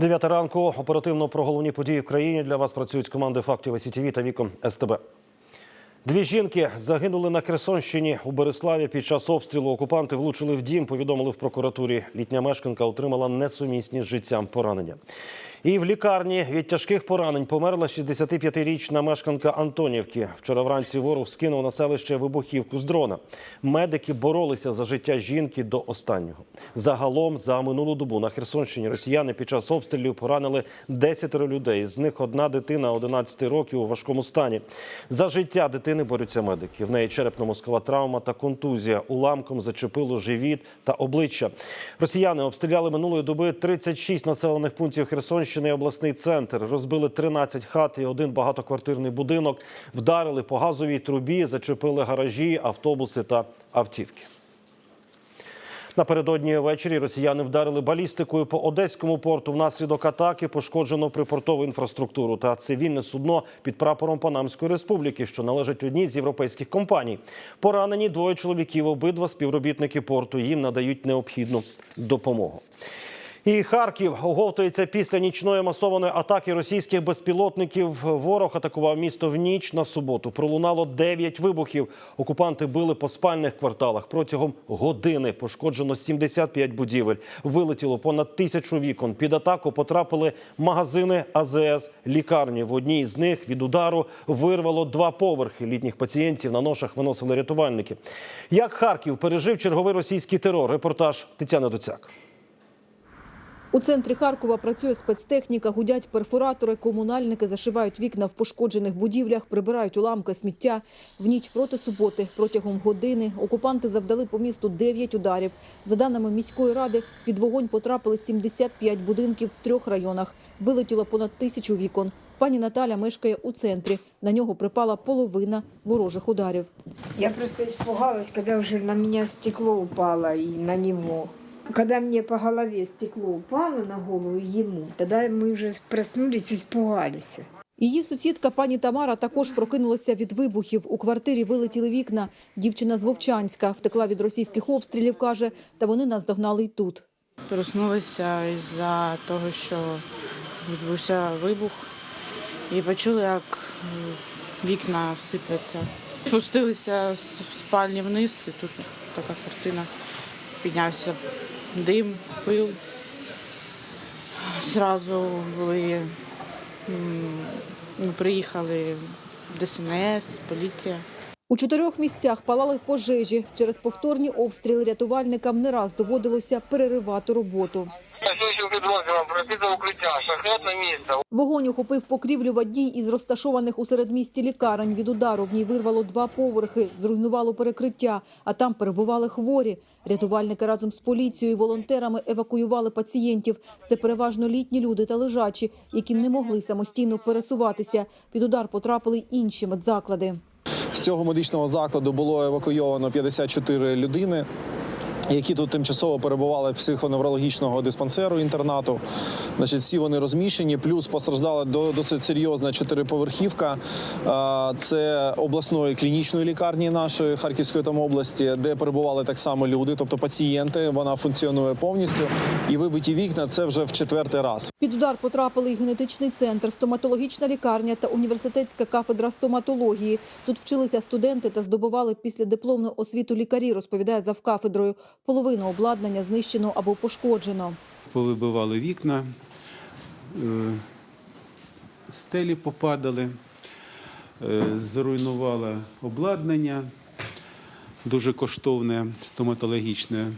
Дев'ята ранку. Оперативно про головні події в країні для вас працюють команди фактів СІТВ та віком СТБ. Дві жінки загинули на Херсонщині у Береславі. Під час обстрілу окупанти влучили в дім. Повідомили в прокуратурі. Літня мешканка отримала несумісні з життям поранення. І в лікарні від тяжких поранень померла 65-річна мешканка Антонівки. Вчора вранці ворог скинув на селище вибухівку з дрона. Медики боролися за життя жінки до останнього. Загалом за минулу добу на Херсонщині росіяни під час обстрілів поранили 10 людей. З них одна дитина 11 років у важкому стані. За життя дитини борються медики. В неї черепно-мозкова травма та контузія. Уламком зачепило живіт та обличчя. Росіяни обстріляли минулої доби 36 населених пунктів Херсонщини і обласний центр. Розбили 13 хат і один багатоквартирний будинок. Вдарили по газовій трубі, зачепили гаражі, автобуси та автівки. Напередодні ввечері росіяни вдарили балістикою по одеському порту. Внаслідок атаки пошкоджено припортову інфраструктуру та цивільне судно під прапором Панамської республіки, що належить одній з європейських компаній. Поранені двоє чоловіків, обидва співробітники порту. Їм надають необхідну допомогу. І Харків оговтується після нічної масованої атаки російських безпілотників. Ворог атакував місто в ніч на суботу. Пролунало 9 вибухів. Окупанти били по спальних кварталах. Протягом години пошкоджено 75 будівель. Вилетіло понад тисячу вікон. Під атаку потрапили магазини АЗС, лікарні. В одній з них від удару вирвало два поверхи. Літніх пацієнтів на ношах виносили рятувальники. Як Харків пережив черговий російський терор? Репортаж Тетяни Доцяк. У центрі Харкова працює спецтехніка, гудять перфоратори, комунальники зашивають вікна в пошкоджених будівлях, прибирають уламки сміття. В ніч проти суботи протягом години окупанти завдали по місту 9 ударів. За даними міської ради, під вогонь потрапили 75 будинків в трьох районах. Вилетіло понад тисячу вікон. Пані Наталя мешкає у центрі. На нього припала половина ворожих ударів. Я просто испугалась, когда уже на меня стекло упало и на него. Когда мне по голове стекло упало на голову ему, тогда мы уже проснулись и испугались. Її сусідка пані Тамара також прокинулася від вибухів. У квартирі вилетіли вікна. Дівчина з Вовчанська втекла від російських обстрілів, каже, та вони наздогнали й тут. Проснулися із-за того, що відбувся вибух, і почули, як вікна сипляться. Спустилися з спальні вниз, і тут така картина. Піднявся дим, пил. Зразу були, приїхали ДСНС, поліція. У чотирьох місцях палали пожежі. Через повторні обстріли рятувальникам не раз доводилося переривати роботу. Слідчим підрозділом пройти до укриття, шахетне місце. Вогонь охопив покрівлю в одній із розташованих у середмісті лікарень. Від удару в ній вирвало два поверхи, зруйнувало перекриття, а там перебували хворі. Рятувальники разом з поліцією і волонтерами евакуювали пацієнтів. Це переважно літні люди та лежачі, які не могли самостійно пересуватися. Під удар потрапили й інші медзаклади. З цього медичного закладу було евакуйовано 54 людини. Які тут тимчасово перебували психоневрологічного диспансеру інтернату, значить, всі вони розміщені. Плюс постраждала до- досить серйозна чотириповерхівка. Це обласної клінічної лікарні нашої Харківської там області, де перебували так само люди, тобто пацієнти. Вона функціонує повністю. І вибиті вікна це вже в четвертий раз. Під удар потрапили і генетичний центр, стоматологічна лікарня та університетська кафедра стоматології. Тут вчилися студенти та здобували післядипломну освіту лікарі, розповідає завкафедрою. Половину обладнання знищено або пошкоджено. повибивали вікна, е, стелі попадали, зруйнували зруйнувало обладнання, дуже коштовне, стоматологічне.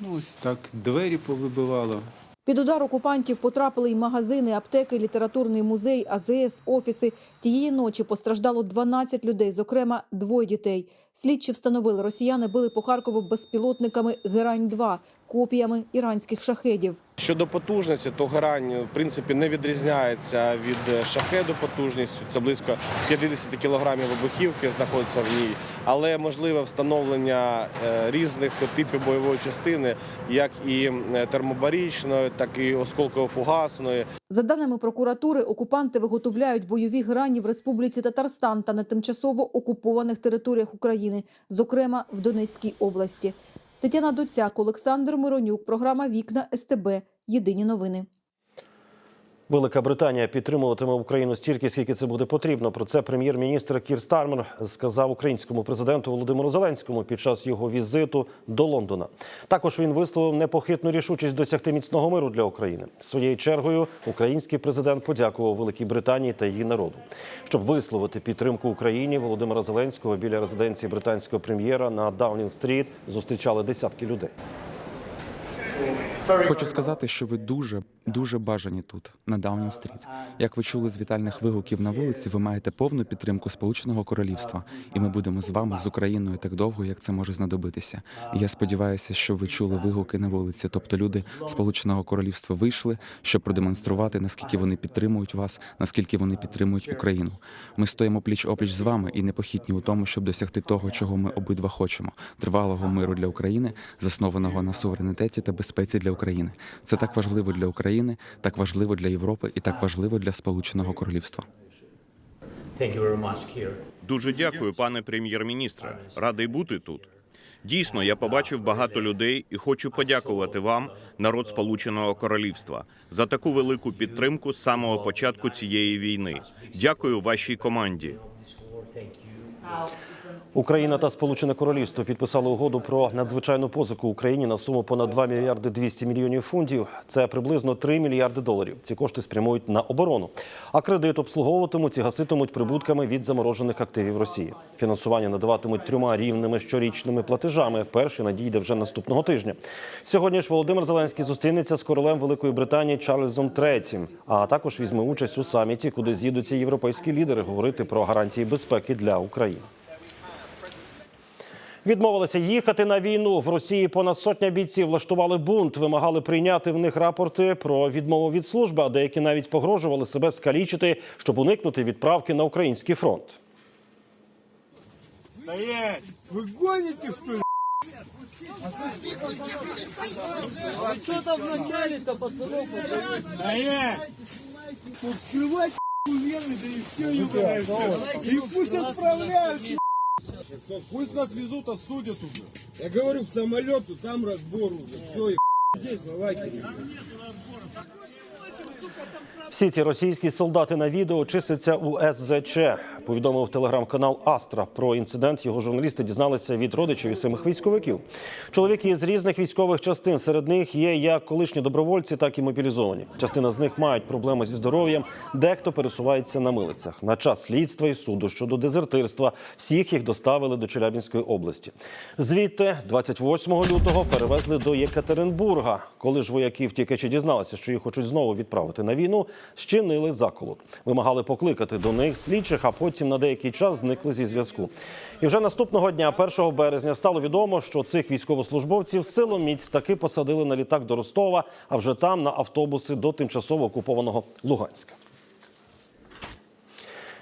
Ну, ось так, двері повибивало. Під удар окупантів потрапили й магазини, аптеки, літературний музей, АЗС, офіси. Тієї ночі постраждало 12 людей, зокрема двоє дітей. Слідчі встановили, росіяни били по Харкову безпілотниками «Герань-2», копіями іранських шахедів. Щодо потужності, то грань в принципі не відрізняється від шахеду потужністю. Це близько 50 кілограмів вибухівки знаходиться в ній, але можливе встановлення е, різних типів бойової частини, як і термобарічної, так і осколково-фугасної. За даними прокуратури, окупанти виготовляють бойові грані в Республіці Татарстан та на тимчасово окупованих територіях України, зокрема в Донецькій області. Тетяна Доцяк, Олександр Миронюк, програма Вікна СТБ. Єдині новини. Велика Британія підтримуватиме Україну стільки, скільки це буде потрібно. Про це прем'єр-міністр Кір Стармер сказав українському президенту Володимиру Зеленському під час його візиту до Лондона. Також він висловив непохитну рішучість досягти міцного миру для України. Своєю чергою український президент подякував Великій Британії та її народу. Щоб висловити підтримку Україні, Володимира Зеленського біля резиденції британського прем'єра на Даунінг-стріт зустрічали десятки людей. Хочу сказати, що ви дуже дуже бажані тут, на Даунінг стріт. Як ви чули з вітальних вигуків на вулиці, ви маєте повну підтримку Сполученого Королівства, і ми будемо з вами з Україною так довго, як це може знадобитися. Я сподіваюся, що ви чули вигуки на вулиці. Тобто люди Сполученого Королівства вийшли, щоб продемонструвати, наскільки вони підтримують вас, наскільки вони підтримують Україну. Ми стоїмо пліч опліч з вами і непохитні у тому, щоб досягти того, чого ми обидва хочемо: тривалого миру для України, заснованого на суверенітеті та безпеці для України. Це так важливо для України, так важливо для Європи і так важливо для Сполученого Королівства. Дуже дякую, пане прем'єр-міністре. Радий бути тут. Дійсно, я побачив багато людей і хочу подякувати вам, народ Сполученого Королівства, за таку велику підтримку з самого початку цієї війни. Дякую вашій команді. Україна та Сполучене Королівство підписали угоду про надзвичайну позику Україні на суму понад 2 мільярди 200 мільйонів фунтів. Це приблизно 3 мільярди доларів. Ці кошти спрямують на оборону. А кредит обслуговуватимуть і гаситимуть прибутками від заморожених активів Росії. Фінансування надаватимуть трьома рівними щорічними платежами. Перший надійде вже наступного тижня. Сьогодні ж Володимир Зеленський зустрінеться з королем Великої Британії Чарльзом III, а також візьме участь у саміті, куди з'їдуться європейські лідери говорити про гарантії безпеки для України Відмовилися їхати на війну. В Росії понад сотня бійців влаштували бунт, вимагали прийняти в них рапорти про відмову від служби, а деякі навіть погрожували себе скалічити, щоб уникнути відправки на український фронт. Стоять! Вы гоните, что ли? А что там вначале-то, пацанов? Стоять! Вот вскрывать вены, да и все, ебаная. И пусть отправляют, Пусть нас везут, осудят уже. Я говорю, к самолету, там разбор уже. Все, здесь на лагере. Всі ці російські солдати на відео числяться у СЗЧ. Повідомив телеграм-канал Астра. Про інцидент його журналісти дізналися від родичів і самих військовиків. Чоловіки з різних військових частин. Серед них є як колишні добровольці, так і мобілізовані. Частина з них мають проблеми зі здоров'ям. Дехто пересувається на милицях. На час слідства і суду щодо дезертирства всіх їх доставили до Челябінської області. Звідти, 28 лютого, перевезли до Єкатеринбурга. Коли ж вояки втікачі дізналися, що їх хочуть знову відправити на війну, щинили заколот. Вимагали покликати до них слідчих, а потім на деякий час зникли зі зв'язку. І вже наступного дня, 1 березня, стало відомо, що цих військовослужбовців силоміць таки посадили на літак до Ростова, а вже там на автобуси до тимчасово окупованого Луганська.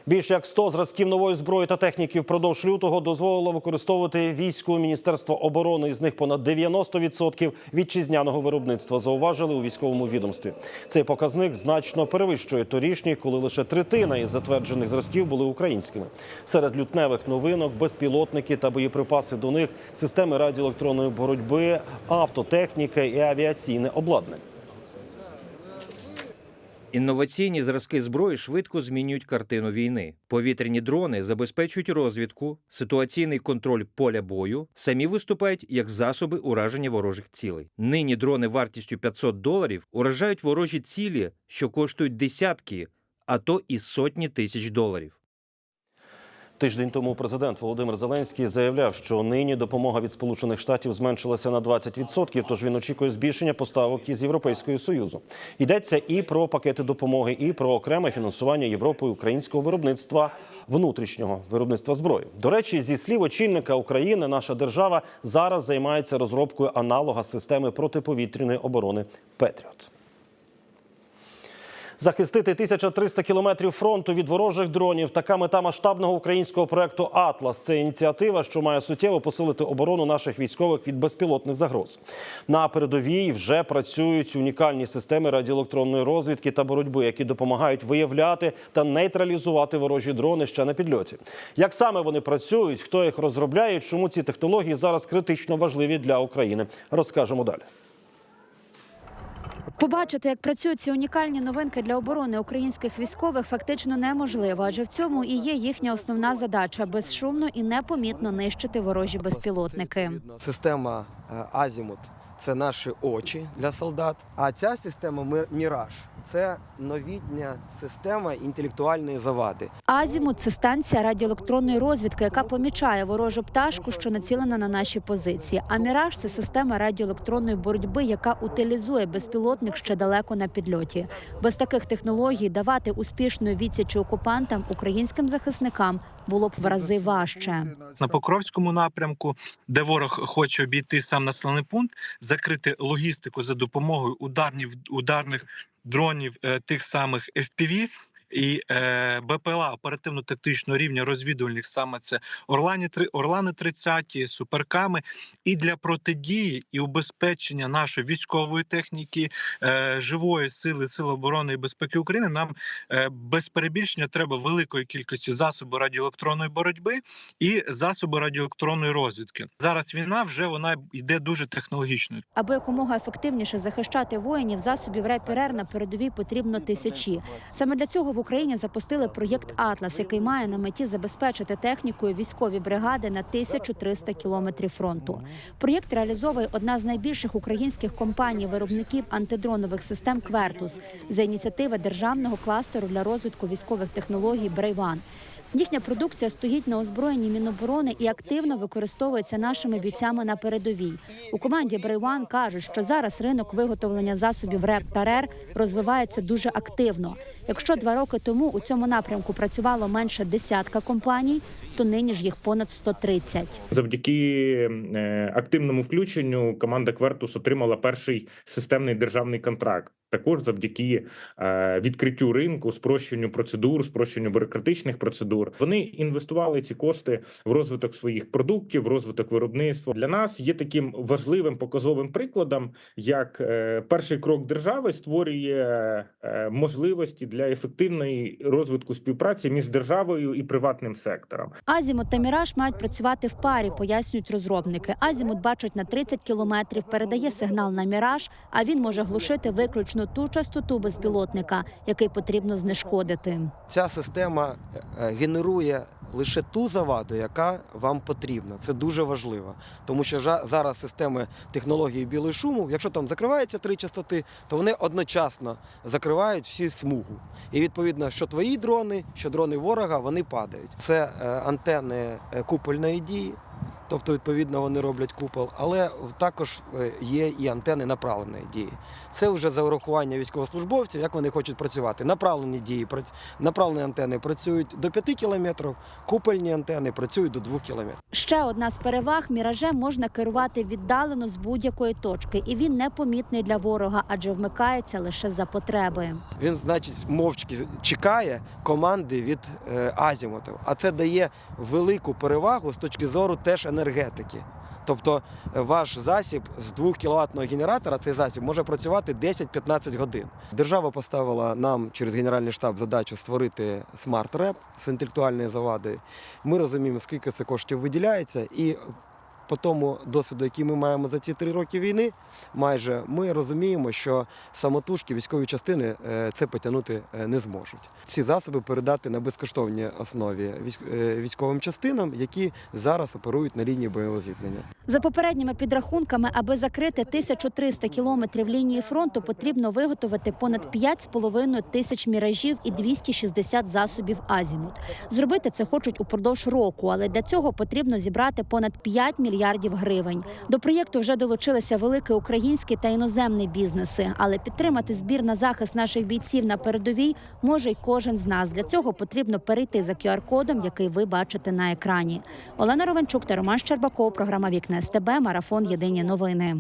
Більше як 100 зразків нової зброї та техніки впродовж лютого дозволило використовувати війську Міністерства оборони. Із них понад 90% вітчизняного виробництва зауважили у військовому відомстві. Цей показник значно перевищує торішній, коли лише третина із затверджених зразків були українськими. Серед лютневих новинок безпілотники та боєприпаси до них, системи радіоелектронної боротьби, автотехніка і авіаційне обладнання. Інноваційні зразки зброї швидко змінюють картину війни. Повітряні дрони забезпечують розвідку, ситуаційний контроль поля бою, самі виступають як засоби ураження ворожих цілей. Нині дрони вартістю 500 доларів уражають ворожі цілі, що коштують десятки, а то і сотні тисяч доларів. Тиждень тому президент Володимир Зеленський заявляв, що нині допомога від Сполучених Штатів зменшилася на 20%, тож він очікує збільшення поставок із Європейського союзу. Йдеться і про пакети допомоги, і про окреме фінансування Європою українського виробництва внутрішнього виробництва зброї. До речі, зі слів очільника України, наша держава зараз займається розробкою аналога системи протиповітряної оборони Петріот. Захистити 1300 кілометрів фронту від ворожих дронів. Така мета масштабного українського проекту Атлас. Це ініціатива, що має суттєво посилити оборону наших військових від безпілотних загроз. На передовій вже працюють унікальні системи радіоелектронної розвідки та боротьби, які допомагають виявляти та нейтралізувати ворожі дрони ще на підльоті. Як саме вони працюють, хто їх розробляє, чому ці технології зараз критично важливі для України, розкажемо далі. Побачити, як працюють ці унікальні новинки для оборони українських військових, фактично неможливо, адже в цьому і є їхня основна задача безшумно і непомітно нищити ворожі безпілотники. Система е, Азімут це наші очі для солдат. А ця система Ми- Міраж це новітня система інтелектуальної завади. Азімут це станція радіоелектронної розвідки, яка помічає ворожу пташку, що націлена на наші позиції. А міраж це система радіоелектронної боротьби, яка утилізує безпілотник ще далеко на підльоті. Без таких технологій давати успішної відсічі окупантам українським захисникам було б в рази важче. на Покровському напрямку, де ворог хоче обійти сам населений пункт, закрити логістику за допомогою ударних ударних дронів е, тих самих FPV і е, БПЛА оперативно-тактичного рівня розвідувальних саме це Орлані три Орлани 30 суперками. І для протидії і убезпечення нашої військової техніки, е, живої сили Сил оборони і безпеки України нам е, без перебільшення треба великої кількості засобів радіоелектронної боротьби і засоби радіоелектронної розвідки. Зараз війна вже вона йде дуже технологічною. Аби якомога ефективніше захищати воїнів, засобів РЕП-РР на передовій потрібно тисячі. Саме для цього в Україні запустили проєкт Атлас, який має на меті забезпечити технікою військові бригади на 1300 кілометрів фронту. Проєкт реалізовує одна з найбільших українських компаній-виробників антидронових систем Квертус за ініціативи державного кластеру для розвитку військових технологій Брейван. Їхня продукція стоїть на озброєнні Міноборони і активно використовується нашими бійцями на передовій. У команді Брейван кажуть, що зараз ринок виготовлення засобів РЕП та РЕР розвивається дуже активно. Якщо два роки тому у цьому напрямку працювало менше десятка компаній, то нині ж їх понад 130. Завдяки е, активному включенню команда Квертус отримала перший системний державний контракт. Також завдяки е, відкриттю ринку, спрощенню процедур, спрощенню бюрократичних процедур. Вони інвестували ці кошти в розвиток своїх продуктів, в розвиток виробництва. Для нас є таким важливим показовим прикладом, як е, перший крок держави створює е, можливості для ефективної розвитку співпраці між державою і приватним сектором. Азімут та Міраж мають працювати в парі, пояснюють розробники. Азімут бачить на 30 кілометрів, передає сигнал на Міраж, а він може глушити виключно ту частоту безпілотника, який потрібно знешкодити. Ця система е, генерує лише ту заваду, яка вам потрібна. Це дуже важливо, тому що зараз системи технології білої шуму, якщо там закриваються три частоти, то вони одночасно закривають всі смугу. І відповідно, що твої дрони, що дрони ворога, вони падають. Це е, антени е, купольної дії. Тобто, відповідно, вони роблять купол, але також е, є і антени направленої дії. Це вже за урахування військовослужбовців, як вони хочуть працювати. Направлені дії направлені антени працюють до 5 кілометрів, купольні антени працюють до 2 кілометрів. Ще одна з переваг міражем можна керувати віддалено з будь-якої точки, і він непомітний для ворога, адже вмикається лише за потреби. Він, значить, мовчки чекає команди від е, азімутів. А це дає велику перевагу з точки зору теж енергетики. Тобто е, ваш засіб з 2 кВт генератора, цей засіб може працювати 10-15 годин. Держава поставила нам через Генеральний штаб задачу створити смарт-реп з інтелектуальної завади. Ми розуміємо, скільки це коштів виділяється, і по тому досвіду, який ми маємо за ці три роки війни, майже ми розуміємо, що самотужки військові частини е, це потягнути е, не зможуть. Ці засоби передати на безкоштовній основі е, військовим частинам, які зараз оперують на лінії бойового зіткнення. За попередніми підрахунками, аби закрити 1300 кілометрів лінії фронту, потрібно виготовити понад 5,5 тисяч міражів і 260 засобів азімут. Зробити це хочуть упродовж року, але для цього потрібно зібрати понад 5 мільярдів гривень. До проєкту вже долучилися великі українські та іноземні бізнеси, але підтримати збір на захист наших бійців на передовій може й кожен з нас. Для цього потрібно перейти за QR-кодом, який ви бачите на екрані. Олена Ровенчук та Роман Щербаков. Програма Вікне СТБ. Марафон Єдині новини.